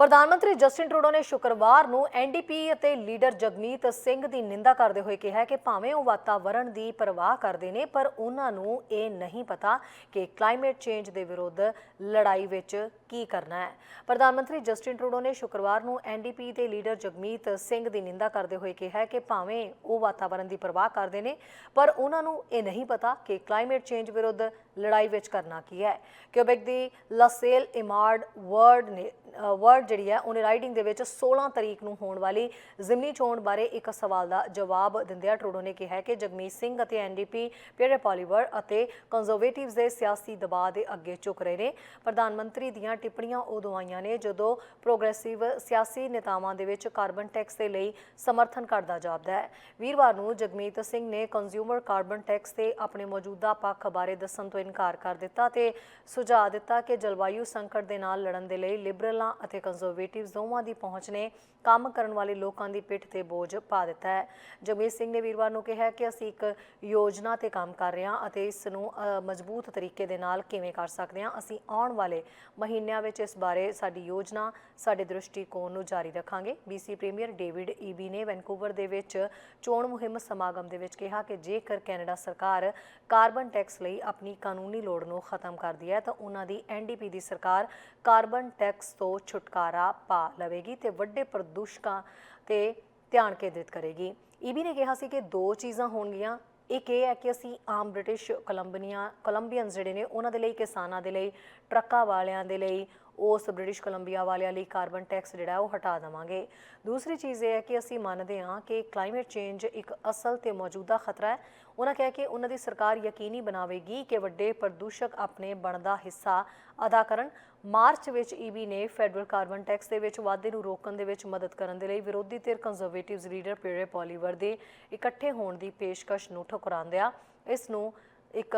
ਪ੍ਰਧਾਨ ਮੰਤਰੀ Justin Trudeau ਨੇ ਸ਼ੁੱਕਰਵਾਰ ਨੂੰ ਐਨਡੀਪੀ ਅਤੇ ਲੀਡਰ ਜਗਮੀਤ ਸਿੰਘ ਦੀ ਨਿੰਦਾ ਕਰਦੇ ਹੋਏ ਕਿਹਾ ਕਿ ਭਾਵੇਂ ਉਹ ਵਾਤਾਵਰਣ ਦੀ ਪਰਵਾਹ ਕਰਦੇ ਨੇ, ਪਰ ਉਹਨਾਂ ਨੂੰ ਇਹ ਨਹੀਂ ਪਤਾ ਕਿ ਕਲਾਈਮੇਟ ਚੇਂਜ ਦੇ ਵਿਰੁੱਧ ਲੜਾਈ ਵਿੱਚ ਕੀ ਕਰਨਾ ਹੈ। ਪ੍ਰਧਾਨ ਮੰਤਰੀ ਜਸਟਿਨ ਟਰੂਡੋ ਨੇ ਸ਼ੁੱਕਰਵਾਰ ਨੂੰ ਐਨਡੀਪੀ ਦੇ ਲੀਡਰ ਜਗਮੀਤ ਸਿੰਘ ਦੀ ਨਿੰਦਾ ਕਰਦੇ ਹੋਏ ਕਿਹਾ ਕਿ ਭਾਵੇਂ ਉਹ ਵਾਤਾਵਰਣ ਦੀ ਪਰਵਾਹ ਕਰਦੇ ਨੇ, ਪਰ ਉਹਨਾਂ ਨੂੰ ਇਹ ਨਹੀਂ ਪਤਾ ਕਿ ਕਲਾਈਮੇਟ ਚੇਂਜ ਵਿਰੁੱਧ ਲੜਾਈ ਵਿੱਚ ਕਰਨਾ ਕੀ ਹੈ। ਕਿਊਬੈਕ ਦੀ ਲਾਸੇਲ ਇਮਾਰਡ ਵਰਡ ਨੇ ਵਰਡ ਜਿਹੜੀ ਹੈ, ਉਹਨੇ ਰਾਈਡਿੰਗ ਦੇ ਵਿੱਚ 16 ਤਰੀਕ ਨੂੰ ਹੋਣ ਵਾਲੀ ਜ਼ਿਮਨੀ ਚੋਣ ਬਾਰੇ ਇੱਕ ਸਵਾਲ ਦਾ ਜਵਾਬ ਦਿੰਦਿਆਂ ਟਰੂਡੋ ਨੇ ਕਿਹਾ ਕਿ ਜਗਮੀਤ ਸਿੰਘ ਅਤੇ ਐਨਡੀਪੀ ਪੀਰੇ ਪੋਲੀਵਰ ਅਤੇ ਕੰਜ਼ਰਵੇਟਿਵਸ ਦੇ ਸਿਆਸੀ ਦਬਾਅ ਦੇ ਅੱਗੇ ਝੁਕ ਰਹੇ ਨੇ। ਪ੍ਰਧਾਨ ਮੰਤਰੀ ਦੀਆਂ ਟਿੱਪਣੀਆਂ ਉਦੋਂ ਆਈਆਂ ਨੇ ਜਦੋਂ ਪ੍ਰੋਗਰੈਸਿਵ ਸਿਆਸੀ ਨੇਤਾਵਾਂ ਦੇ ਵਿੱਚ ਕਾਰਬਨ ਟੈਕਸ ਦੇ ਲਈ ਸਮਰਥਨ ਕਰਦਾ ਜਾਪਦਾ ਹੈ। ਵੀਰਵਾਰ ਨੂੰ ਜਗਮੀਤ ਸਿੰਘ ਨੇ ਕੰਜ਼ਿਊਮਰ ਕਾਰਬਨ ਟੈਕਸ ਤੇ ਆਪਣੇ ਮੌਜੂਦਾ ਪੱਖ ਬਾਰੇ ਦੱਸਣ ਤੋਂ ਇਨਕਾਰ ਕਰ ਦਿੱਤਾ ਤੇ ਸੁਝਾਅ ਦਿੱਤਾ ਕਿ ਜਲਵਾਯੂ ਸੰਕਟ ਦੇ ਨਾਲ ਲੜਨ ਦੇ ਲਈ ਲਿਬਰਲ ਅਤੇ ਕੰਜ਼ਰਵੇਟਿਵਸ ਦੋਵਾਂ ਦੀ ਪਹੁੰਚ ਨੇ ਕੰਮ ਕਰਨ ਵਾਲੇ ਲੋਕਾਂ ਦੀ ਪਿੱਠ ਤੇ ਬੋਝ ਪਾ ਦਿੱਤਾ ਹੈ। ਜਗਮੀਤ ਸਿੰਘ ਨੇ ਵੀਰਵਾਰ ਨੂੰ ਕਿਹਾ ਕਿ ਅਸੀਂ ਇੱਕ ਯੋਜਨਾ ਤੇ ਕੰਮ ਕਰ ਰਹੇ ਹਾਂ ਅਤੇ ਇਸ ਨੂੰ ਮਜ਼ਬੂਤ ਤਰੀਕੇ ਦੇ ਨਾਲ ਕਿਵੇਂ ਕਰ ਸਕਦੇ ਹਾਂ, ਅਸੀਂ ਆਉਣ ਵਾਲੇ ਮਹੀਨਿਆਂ ਵਿੱਚ ਇਸ ਬਾਰੇ ਸਾਡੀ ਯੋਜਨਾ, ਸਾਡੇ ਦ੍ਰਿਸ਼ਟੀਕੋਣ ਨੂੰ ਜਾਰੀ ਰੱਖਾਂਗੇ। ਬੀਸੀ ਪ੍ਰੀਮੀਅਰ ਡੇਵਿਡ ਈਬੀ ਨੇ ਵੈਨਕੂਵਰ ਦੇ ਵਿੱਚ ਚੋਣ ਮੁਹਿੰਮ ਸਮਾਗਮ ਦੇ ਵਿੱਚ ਕਿਹਾ ਕਿ ਜੇਕਰ ਕੈਨੇਡਾ ਸਰਕਾਰ ਕਾਰਬਨ ਟੈਕਸ ਲਈ ਆਪਣੀ ਕਾਨੂੰਨੀ ਲੋੜ ਨੂੰ ਖਤਮ ਕਰਦੀ ਹੈ, ਤਾਂ ਉਹਨਾਂ ਦੀ ਐਨਡੀਪੀ ਦੀ ਸਰਕਾਰ ਕਾਰਬਨ ਟੈਕਸ ਤੋਂ ਛੁਟਕਾਰਾ ਪਾ ਲਵੇਗੀ ਤੇ ਵੱਡੇ ਪ੍ਰਦੂਸ਼ਕਾਂ ਤੇ ਧਿਆਨ ਕੇਂਦਰਿਤ ਕਰੇਗੀ। ਈਬੀ ਨੇ ਕਿਹਾ ਸੀ ਕਿ ਦੋ ਚੀਜ਼ਾਂ ਹੋਣਗੀਆਂ। ਇੱਕ ਇਹ ਹੈ ਕਿ ਅਸੀਂ ਆਮ ਬ੍ਰਿਟਿਸ਼ ਕੋਲੰਬੀਆਂ ਕੋਲੰਬੀਅਨਸ ਜਿਹੜੇ ਨੇ, ਉਹਨਾਂ ਦੇ ਲਈ, ਕਿਸਾਨਾਂ ਦੇ ਲਈ, ਟਰੱਕਾਂ ਵਾਲਿਆਂ ਦੇ ਲਈ ਉਸ ਬ੍ਰਿਟਿਸ਼ ਕੋਲੰਬੀਆ ਵਾਲਿਆਂ ਲਈ ਕਾਰਬਨ ਟੈਕਸ ਜਿਹੜਾ ਉਹ ਹਟਾ ਦੇਵਾਂਗੇ। ਦੂਸਰੀ ਚੀਜ਼ ਇਹ ਹੈ ਕਿ ਅਸੀਂ ਮੰਨਦੇ ਹਾਂ ਕਿ ਕਲਾਈਮੇਟ ਚੇਂਜ ਇੱਕ ਅਸਲ ਤੇ ਮੌਜੂਦਾ ਖਤਰਾ ਹੈ। ਉਹਨਾਂ ਕਿਹਾ ਕਿ ਉਹਨਾਂ ਦੀ ਸਰਕਾਰ ਯਕੀਨੀ ਬਣਾਵੇਗੀ ਕਿ ਵੱਡੇ ਪ੍ਰਦੂਸ਼ਕ ਆਪਣੇ ਬਣਦਾ ਹਿੱਸਾ ਅਦਾ ਕਰਨ। ਮਾਰਚ ਵਿੱਚ ਈਬੀ ਨੇ ਫੈਡਰਲ ਕਾਰਬਨ ਟੈਕਸ ਦੇ ਵਿੱਚ ਵਾਧੇ ਨੂੰ ਰੋਕਣ ਦੇ ਵਿੱਚ ਮਦਦ ਕਰਨ ਦੇ ਲਈ ਵਿਰੋਧੀ ਧਿਰ ਕੰਜ਼ਰਵੇਟਿਵਸ ਲੀਡਰ ਪੀਰੇ ਪੋਲੀਵਰ ਦੇ ਇਕੱਠੇ ਹੋਣ ਦੀ ਪੇਸ਼ਕਸ਼ ਨੂੰ ਠੁਕਰਾਉਂਦਿਆਂ ਇਸ ਨੂੰ ਇੱਕ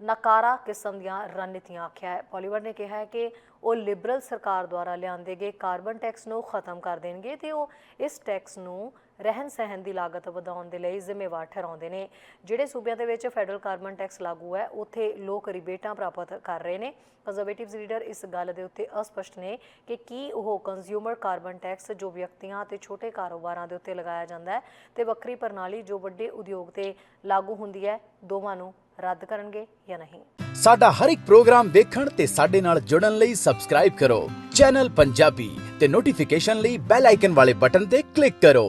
ਨਕਾਰਾ ਕਿਸਮ ਦੀਆਂ ਰਣਨੀਤੀਆਂ ਆਖਿਆ ਹੈ। ਪੋਲੀਵਰ ਨੇ ਕਿਹਾ ਹੈ ਕਿ ਉਹ ਲਿਬਰਲ ਸਰਕਾਰ ਦੁਆਰਾ ਲਿਆਂਦੇ ਗਏ ਕਾਰਬਨ ਟੈਕਸ ਨੂੰ ਖਤਮ ਕਰ ਦੇਣਗੇ ਤੇ ਉਹ ਇਸ ਟੈਕਸ ਨੂੰ ਰਹਿਣ ਸਹਿਣ ਦੀ ਲਾਗਤ ਵਧਾਉਣ ਦੇ ਲਈ ਜ਼ਿੰਮੇਵਾਰ ਠਹਿਰਾਉਂਦੇ ਨੇ। ਜਿਹੜੇ ਸੂਬਿਆਂ ਦੇ ਵਿੱਚ ਫੈਡਰਲ ਕਾਰਬਨ ਟੈਕਸ ਲਾਗੂ ਹੈ, ਉੱਥੇ ਲੋਕ ਰਿਬੇਟਾਂ ਪ੍ਰਾਪਤ ਕਰ ਰਹੇ ਨੇ। ਕੰਜ਼ਰਵੇਟਿਵਸ ਲੀਡਰ ਇਸ ਗੱਲ ਦੇ ਉੱਤੇ ਅਸਪਸ਼ਟ ਨੇ ਕਿ ਕੀ ਉਹ ਕੰਜ਼ਿਊਮਰ ਕਾਰਬਨ ਟੈਕਸ ਜੋ ਵਿਅਕਤੀਆਂ ਤੇ ਛੋਟੇ ਕਾਰੋਬਾਰਾਂ ਦੇ ਉੱਤੇ ਲਗਾਇਆ ਜਾਂਦਾ ਹੈ ਤੇ ਵੱਖਰੀ ਪ੍ਰਣਾਲੀ ਜੋ ਵੱਡੇ ਉਦਯੋਗ ਤੇ ਲਾਗੂ ਹੁੰਦੀ ਹੈ, ਦੋਵਾਂ ਨੂੰ ਰੱਦ ਕਰਨਗੇ ਜਾਂ ਨਹੀਂ? ਸਾਡਾ ਹਰ ਇੱਕ ਪ੍ਰੋਗਰਾਮ ਦੇਖਣ ਤੇ ਸਾਡੇ ਨਾਲ ਜੁੜਨ ਲਈ ਸਬਸਕ੍ਰਾਈਬ ਕਰੋ। ਚੈਨਲ ਪੰਜਾਬੀ ਤੇ ਨੋਟੀਫਿਕੇਸ਼ਨ ਲਈ ਬੈਲ ਆਈਕਨ ਵਾਲੇ ਬਟਨ ਤੇ ਕਲਿੱਕ ਕਰੋ।